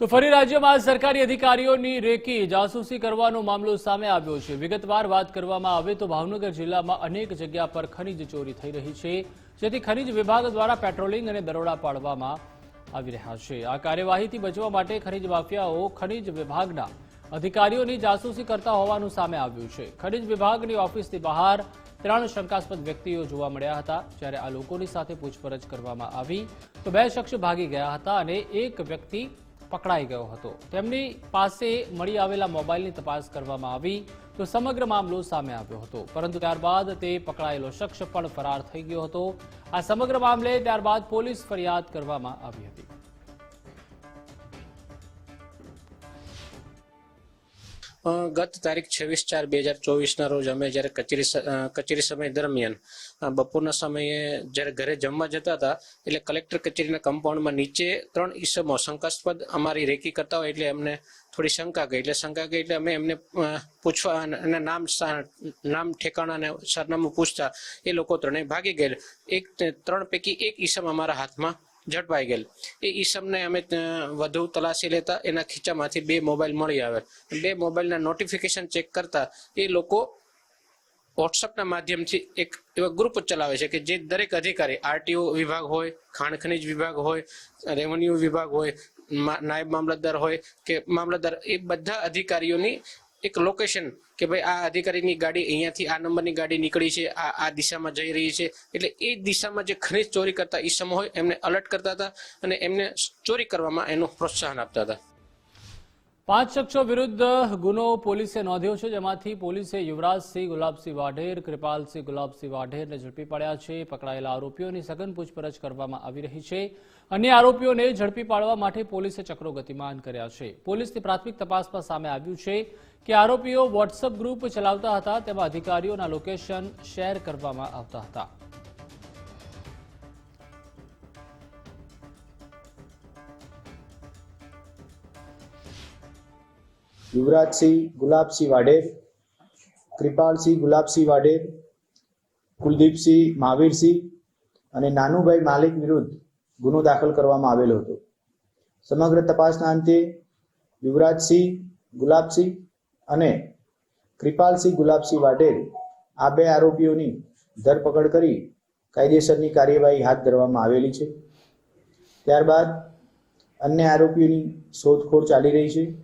તો ફરી રાજ્યમાં સરકારી અધિકારીઓની રેકી જાસૂસી કરવાનો મામલો સામે આવ્યો છે. વિગતવાર વાત કરવામાં આવે તો ભાવનગર જિલ્લામાં અનેક જગ્યા પર ખનીજ ચોરી થઈ રહી છે. જેથી ખનીજ વિભાગ દ્વારા પેટ્રોલિંગ અને દરોડા પાડવામાં આવી રહ્યા છે. આ કાર્યવાહીથી બચવા માટે ખનીજ માફિયાઓ ખનીજ વિભાગના અધિકારીઓની જાસૂસી કરતા હોવાનું સામે આવ્યું છે. ખનીજ વિભાગની ઓફિસની બહાર ત્રણ શંકાસ્પદ વ્યક્તિઓ જોવા મળ્યા હતા. જ્યારે આ લોકોની સાથે પૂછપરછ કરવામાં આવી તો બે શખ્સ ભાગી ગયા હતા અને એક વ્યક્તિ પકડાઈ ગયો હતો. તેમની પાસે મળી આવેલા મોબાઈલની તપાસ કરવામાં આવી તો સમગ્ર મામલો સામે આવ્યો હતો. પરંતુ ત્યારબાદ તે પકડાયેલો શખ્સ પણ ફરાર થઈ ગયો હતો. આ સમગ્ર મામલે ત્યારબાદ પોલીસ ફરિયાદ કરવામાં આવી હતી. ગત તારીખ છવ્વીસ ચાર બે હજાર ચોવીસના રોજ અમે જ્યારે કચેરી કચેરી સમય દરમિયાન બપોરના સમયે જ્યારે ઘરે જમવા જતા હતા, એટલે કલેક્ટર કચેરીના કમ્પાઉન્ડમાં નીચે ત્રણ ઈસમો, શંકાસ્પદ અમારી રેકી કરતા હોય એટલે એમને થોડી શંકા ગઈ, એટલે શંકા ગઈ એટલે અમે એમને પૂછવા અને નામ નામ, ઠેકાણા અને સરનામું પૂછતા એ લોકો ત્રણેય ભાગી ગયેલ. એક, ત્રણ પૈકી એક ઈસમ અમારા હાથમાં ઝડપાઈ ગયેલ. એ ઈસમને અમે વધુ તલાશી લેતા, એના ખીચામાંથી બે મોબાઈલ મળી આવે. બે મોબાઈલના નોટિફિકેશન ચેક કરતા, એ લોકો વોટ્સઅપના માધ્યમથી એક એવા ગ્રુપ ચલાવે છે કે જે દરેક અધિકારી આરટીઓ વિભાગ હોય, ખાણ ખનિજ વિભાગ હોય રેવન્યુ વિભાગ હોય નાયબ મામલતદાર હોય કે મામલતદાર, એ બધા અધિકારીઓની એક લોકેશન કે ભાઈ આ અધિકારીની ગાડી અહીંયાથી આ નંબરની ગાડી નીકળી છે, આ આ દિશામાં જઈ રહી છે. એટલે એ દિશામાં જે ખનિજ ચોરી કરતા ઈસમો હોય એમને અલર્ટ કરતા હતા અને એમને ચોરી કરવામાં એનું પ્રોત્સાહન આપતા હતા. પાંચ શખ્સો વિરુદ્ધ ગુનો પોલીસે નોંધ્યો છે, જેમાંથી પોલીસે યુવરાજસિંહ, ગુલાબસિંહ વાઢેર, કૃપાલસિંહ, ગુલાબસિંહ વાઢેરને ઝડપી પડ્યા છે. પકડાયેલા આરોપીઓની સઘન પૂછપરછ કરવામાં આવી રહી છે. અન્ય આરોપીઓને ઝડપી પાડવા માટે પોલીસે ચક્રો ગતિમાન કર્યા છે. પોલીસની પ્રાથમિક તપાસમાં સામે આવ્યું છે કે આરોપીઓ વોટ્સઅપ ગ્રુપ ચલાવતા હતા, તેમાં અધિકારીઓના લોકેશન શેર કરવામાં આવતા હતા. યુવરાજસિંહ, ગુલાબસિંહ વાઢેર, કૃપાલસિંહ, ગુલાબસિંહ વાઢેર, કુલદીપસિંહ, મહાવીરસિંહ અને નાનુભાઈ માલિક વિરુદ્ધ ગુનો દાખલ કરવામાં આવેલો હતો. સમગ્ર તપાસના અંતે યુવરાજસિંહ, ગુલાબસિંહ અને કૃપાલસિંહ, ગુલાબસિંહ વાઢેર આ બે આરોપીઓની ધરપકડ કરી કાયદેસરની કાર્યવાહી હાથ ધરવામાં આવેલી છે. ત્યારબાદ અન્ય આરોપીઓની શોધખોળ ચાલી રહી છે.